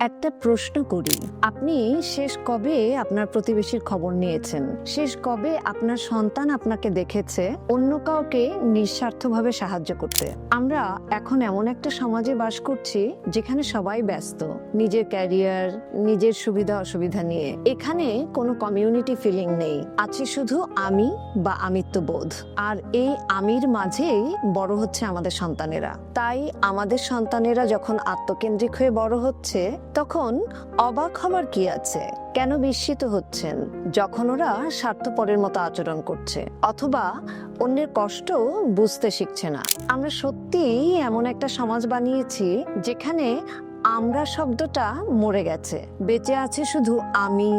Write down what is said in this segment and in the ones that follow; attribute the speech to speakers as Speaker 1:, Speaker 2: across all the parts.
Speaker 1: একটা প্রশ্ন করি। আপনি শেষ কবে আপনার প্রতিবেশীর খবর নিয়েছেন? শেষ কবে আপনার সন্তান আপনাকে দেখেছে? অন্য কাউকে নিঃস্বার্থভাবে সাহায্য করতে। আমরা এখন এমন একটা সমাজে বাস করছি যেখানে সবাই ব্যস্ত। নিজের ক্যারিয়ার, নিজের সুবিধা, অসুবিধা নিয়ে। এখানে কোনো কমিউনিটি ফিলিং নেই। আছে শুধু আমি বা আমিত্ববোধ। আর এই আমির মাঝেই বড় হচ্ছে আমাদের সন্তানেরা। তাই আমাদের সন্তানেরা যখন আত্মকেন্দ্রিক হয়ে বড় হচ্ছে তখন অবাক হবার কি আছে? কেন বিস্মিত হচ্ছেন? যখন ওরা স্বার্থপরের মতো আচরণ করছে, অথবা অন্যের কষ্ট বুঝতে শিখছে না। আমরা সত্যিই এমন একটা সমাজ বানিয়েছি যেখানে আমরা শব্দটা মরে গেছে। বেঁচে আছে শুধু আমি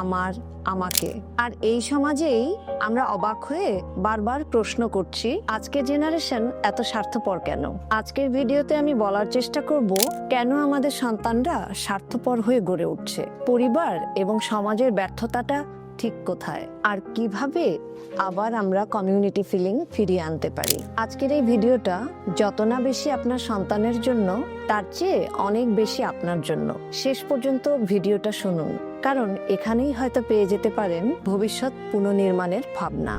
Speaker 1: আমার, আমাকে। আর এই সমাজেই আমরা অবাক হয়ে বারবার প্রশ্ন করছি, আজকের জেনারেশন এত স্বার্থপর কেন? আজকের ভিডিওতে আমি বলার চেষ্টা করব, কেন আমাদের সন্তানরা স্বার্থপর হয়ে গড়ে উঠছে? পরিবার এবং সমাজের ব্যর্থতাটা ঠিক কোথায়? আর কীভাবে আবার আমরা কমিউনিটি ফিলিং ফিরিয়ে আনতে পারি? আজকের এই ভিডিওটা যত না বেশি আপনার সন্তানের জন্য, তার চেয়ে অনেক বেশি আপনার জন্য। শেষ পর্যন্ত ভিডিওটা শুনুন। কারণ এখানেই হয়তো পেয়ে যেতে পারেন ভবিষ্যৎ পুনর্নির্মাণের ভাবনা।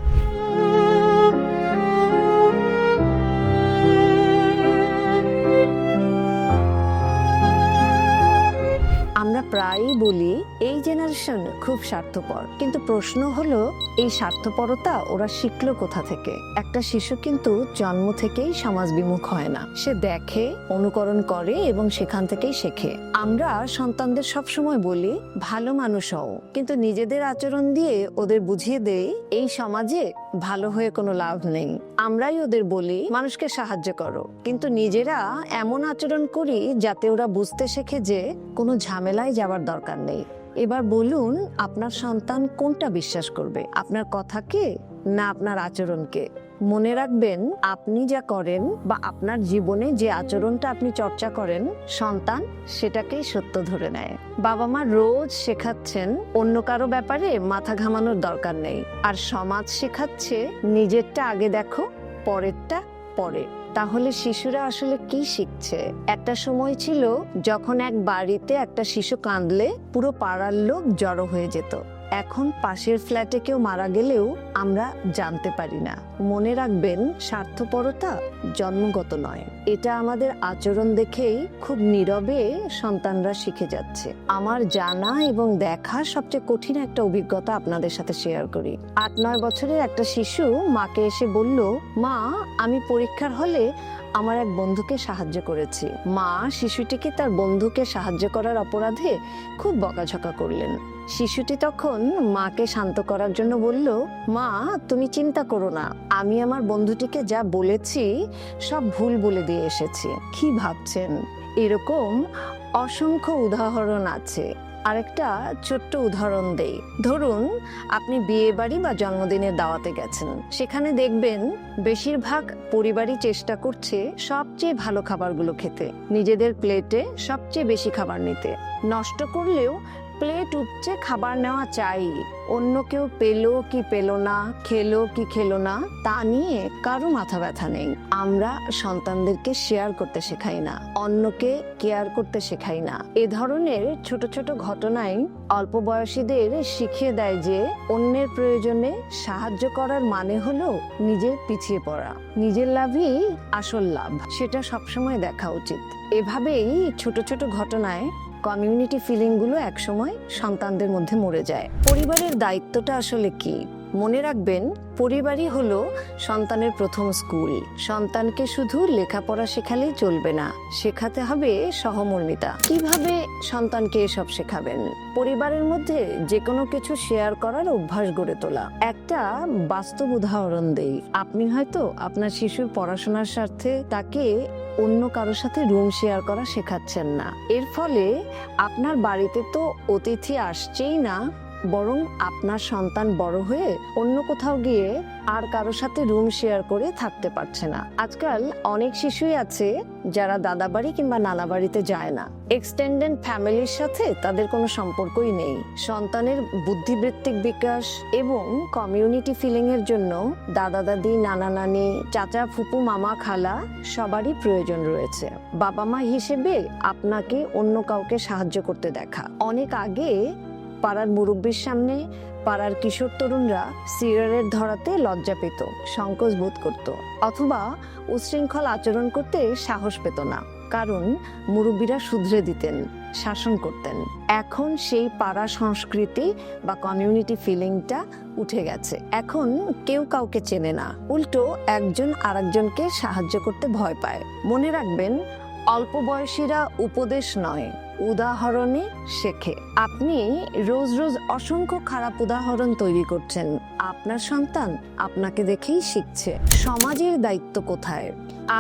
Speaker 1: প্রায়ই বলি, এই জেনারেশন খুব স্বার্থপর। কিন্তু প্রশ্ন হলো, এই স্বার্থপরতা ওরা শিখলো কোথা থেকে? একটা শিশু কিন্তু জন্ম থেকেই সমাজ বিমুখ হয় না। সে দেখে, অনুকরণ করে এবং সেখান থেকেই শেখে। আমরা সন্তানদের সব সময় বলি, ভালো মানুষ হও। কিন্তু নিজেদের আচরণ দিয়ে ওদের বুঝিয়ে দেই, এই সমাজে ভালো হয়ে কোনো লাভ নেই। আমরাই ওদের বলি, মানুষকে সাহায্য করো। কিন্তু নিজেরা এমন আচরণ করি যাতে ওরা বুঝতে শেখে যে কোনো ঝামেলায় যাওয়ার দরকার নেই। এবার বলুন, আপনার সন্তান কোনটা বিশ্বাস করবে? আপনার কথা কথাকে না আপনার আচরণকে। মনে রাখবেন, আপনি যা করেন বা আপনার জীবনে যে আচরণটা আপনি চর্চা করেন, সন্তান সেটাকেই সত্য ধরে নেয়। বাবা মা রোজ শেখাচ্ছেন, অন্য কারও ব্যাপারে মাথা ঘামানোর দরকার নেই। আর সমাজ শেখাচ্ছে, নিজেরটা আগে দেখো, পরেরটা পরে। তাহলে শিশুরা আসলে কি শিখছে? একটা সময় ছিল যখন এক বাড়িতে একটা শিশু কাঁদলে পুরো পাড়ার লোক জড়ো হয়ে যেত। এখন পাশের ফ্ল্যাটে কেউ মারা গেলেও আমরা জানতে পারি না। মনে রাখবেন, স্বার্থপরতা জন্মগত নয়। এটা আমাদের আচরণ দেখেই খুব নীরবে সন্তানরা শিখে যাচ্ছে। আমার জানা এবং দেখা সবচেয়ে কঠিন একটা অভিজ্ঞতা আপনাদের সাথে শেয়ার করি। আট, নয় বছরের একটা শিশু মাকে এসে বলল, মা, আমি পরীক্ষার হলে আমার এক বন্ধুকে সাহায্য করেছি। মা শিশুটিকে তার বন্ধুকে সাহায্য করার অপরাধে খুব বকাঝকা করলেন। শিশুটি তখন মাকে শান্ত করার জন্য বলল, মা, তুমি চিন্তা করো না। আমি আমার বন্ধুটিকে যা বলেছি, সব ভুল বলে দিয়ে এসেছি। কি ভাবছেন? এরকম অসংখ্য উদাহরণ আছে। আরেকটা ছোট্ট উদাহরণ দেই। ধরুন, আপনি বিয়ে বাড়ি বা জন্মদিনের দাওয়াতে গেছেন। সেখানে দেখবেন, বেশিরভাগ পরিবারই চেষ্টা করছে সবচেয়ে ভালো খাবারগুলো খেতে। নিজেদের প্লেটে সবচেয়ে বেশি খাবার নিতে। নষ্ট করলেও প্লেট উপচে খাবার নেওয়া চাই। অন্য কেউ পেল কি পেল না, খেলো কি খেলো না, তা নিয়ে কারও মাথা ব্যথা নেই। আমরা সন্তানদেরকে শেয়ার করতে শেখাই না, অন্যকে কেয়ার করতে শেখাই না। এ ধরনের ছোট ছোট ঘটনায় অল্প বয়সীদের শিখিয়ে দেয় যে, অন্যের প্রয়োজনে সাহায্য করার মানে হলো নিজের পিছিয়ে পড়া। নিজের লাভই আসল লাভ, সেটা সবসময় দেখা উচিত। এভাবেই ছোট ছোট ঘটনায় কমিউনিটি ফিলিংগুলো একসময় সন্তানদের মধ্যে মরে যায়। পরিবারের দায়িত্বটা আসলে কি? মনে রাখবেন, পরিবারই হলো সন্তানের প্রথম স্কুল। সন্তানকে শুধু লেখাপড়া শেখালেই চলবে না, শেখাতে হবে সহমর্মিতা। কীভাবে সন্তানকে এসব শেখাবেন? পরিবারের মধ্যে যে কোনো কিছু শেয়ার করার অভ্যাস গড়ে তোলা। একটা বাস্তব উদাহরণ দেই। আপনি হয়তো আপনার শিশুর পড়াশোনার স্বার্থে তাকে অন্য কারোর সাথে রুম শেয়ার করা শেখাচ্ছেন না। এর ফলে আপনার বাড়িতে তো অতিথি আসছেই না। বরং আপনার সন্তান বড় হয়ে অন্য কোথাও গিয়ে আর কারও সাথে রুম শেয়ার করে থাকতে পারছে না। আজকাল অনেক শিশুই আছে যারা দাদা বাড়ি কিংবা নানা বাড়িতে যায় না। এক্সটেন্ডেড ফ্যামিলির সাথে তাদের কোনো সম্পর্কই নেই। সন্তানের বুদ্ধিবৃত্তিক বিকাশ এবং কমিউনিটি ফিলিং এর জন্য দাদা, দাদি, নানা, নানি, চাচা, ফুপু, মামা, খালা সবারই প্রয়োজন রয়েছে। বাবা মা হিসেবে আপনাকে অন্য কাউকে সাহায্য করতে দেখা। অনেক আগে পাড়ার মুরব্বীর সামনে পাড়ার কিশোর তরুণরা সিগারেট ধরাতে লজ্জা পেত, সংকোচ বোধ করত, অথবা উচ্ছৃঙ্খল আচরণ করতে সাহস পেত না, কারণ মুরব্বীরা শুধরে দিতেন, শাসন করতেন। এখন সেই পাড়া সংস্কৃতি বা কমিউনিটি ফিলিংটা উঠে গেছে। এখন কেউ কাউকে চেনে না, উল্টো একজন আরেকজনকে সাহায্য করতে ভয় পায়। মনে রাখবেন, অল্প বয়সীরা উপদেশ নয়। উদাহরণে শেখে। আপনি রোজ রোজ অসংখ্য খারাপ উদাহরণ তৈরি করছেন। আপনার সন্তান আপনাকে দেখেই শিখছে। সমাজের দায়িত্ব কোথায়?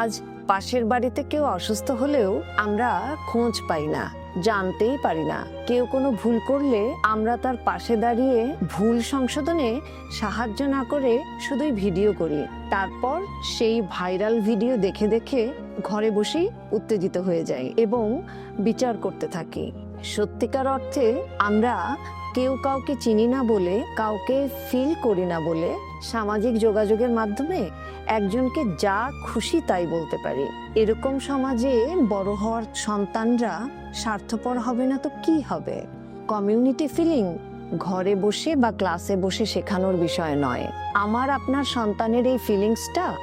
Speaker 1: আজ পাশের বাড়িতে কেউ অসুস্থ হলেও আমরা খোঁজ পাই না, জানতেই পারি না। কেউ কোনো ভুল করলে আমরা তার পাশে দাঁড়িয়ে ভুল সংশোধনে সাহায্য না করে শুধুই ভিডিও করি। তারপর সেই ভাইরাল ভিডিও দেখে দেখে ঘরে বসেই উত্তেজিত হয়ে যাই এবং বিচার করতে থাকি। সত্যিকার অর্থে আমরা কেউ কাউকে চিনি না বলে, কাউকে ফিল করি না বলে সামাজিক যোগাযোগের মাধ্যমে একজনকে যা খুশি তাই বলতে পারি। এরকম সমাজে বড় হওয়ার সন্তানরা স্বার্থপর হবে না তো কি হবে? কমিউনিটি ফিলিং ঘরে বসে বা ক্লাসে বসে শেখানোর বিষয় নয়। আমার, আপনার সন্তানের এই ফিলিংসটা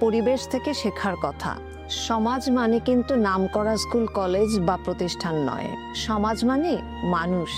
Speaker 1: পরিবেশ থেকে শেখার কথা। সমাজ মানে কিন্তু নাম করা স্কুল, কলেজ বা প্রতিষ্ঠান নয়। সমাজ মানে মানুষ।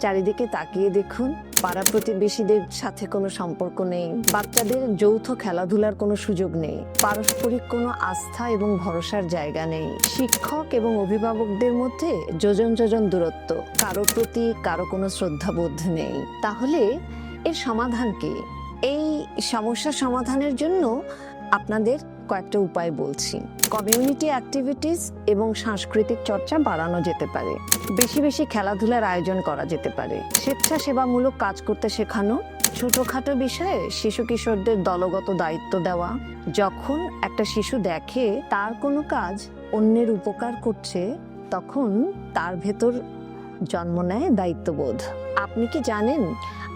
Speaker 1: চারিদিকে তাকিয়ে দেখুন, পাড়া প্রতিবেশীদের সাথে কোনো সম্পর্ক নেই, বাচ্চাদের যৌথ খেলাধুলার কোনো সুযোগ নেই, পারস্পরিক কোনো আস্থা এবং ভরসার জায়গা নেই। শিক্ষক এবং অভিভাবকদের মধ্যে যোজন যোজন দূরত্ব, কারও প্রতি কারও কোনো শ্রদ্ধাবোধ নেই। তাহলে এর সমাধান কি? এই সমস্যা সমাধানের জন্য আপনাদের কয়েকটা উপায় বলছি। কমিউনিটি অ্যাক্টিভিটিস এবং সাংস্কৃতিক চর্চা বাড়ানো যেতে পারে। বেশি বেশি খেলাধুলার আয়োজন করা যেতে পারে। স্বেচ্ছাসেবামূলক কাজ করতে শেখানো, ছোটখাটো বিষয়ে শিশু কিশোরদের দলগত দায়িত্ব দেওয়া, যখন একটা শিশু দেখে তার কোনো কাজ অন্যের উপকার করছে, তখন তার ভেতর জন্ম নেয় দায়িত্ববোধ। আপনি কি জানেন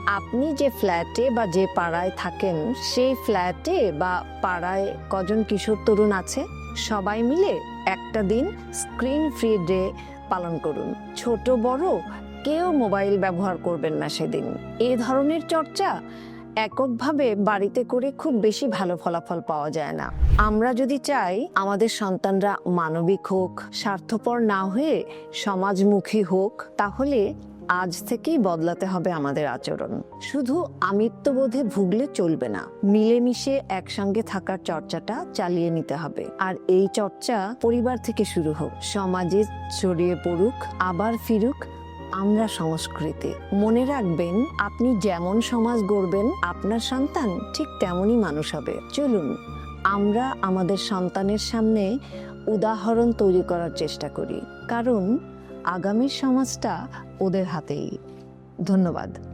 Speaker 1: আপনি যে ফ্ল্যাটে বা যে পাড়ায় থাকেন, সেই ফ্ল্যাটে বা পাড়ায় কজন কিশোর তরুণ আছে? সবাই মিলে একটা দিন স্ক্রিন ফ্রি ডে পালন করুন। ছোট, বড়, কেউ মোবাইল ব্যবহার করবেন না সেদিন। এ ধরনের চর্চা এককভাবে বাড়িতে করে খুব বেশি ভালো ফলাফল পাওয়া যায় না। আমরা যদি চাই আমাদের সন্তানরা মানবিক হোক, স্বার্থপর না হয়ে সমাজমুখী হোক, তাহলে আজ থেকেই বদলাতে হবে আমাদের আচরণ। শুধু আমিত্ববোধে ভুগলে চলবে না, মিলেমিশে একসঙ্গে থাকার চর্চাটা চালিয়ে নিতে হবে। আর এই চর্চা পরিবার থেকে শুরু হোক, সমাজে ছড়িয়ে পড়ুক, আবার ফিরুক, আমরা সংস্কৃতি। মনে রাখবেন, আপনি যেমন সমাজ গড়বেন, আপনার সন্তান ঠিক তেমনই মানুষ হবে। চলুন, আমরা আমাদের সন্তানের সামনে উদাহরণ তৈরি করার চেষ্টা করি। কারণ আগামীর সমাজটা ওদের হাতেই। ধন্যবাদ।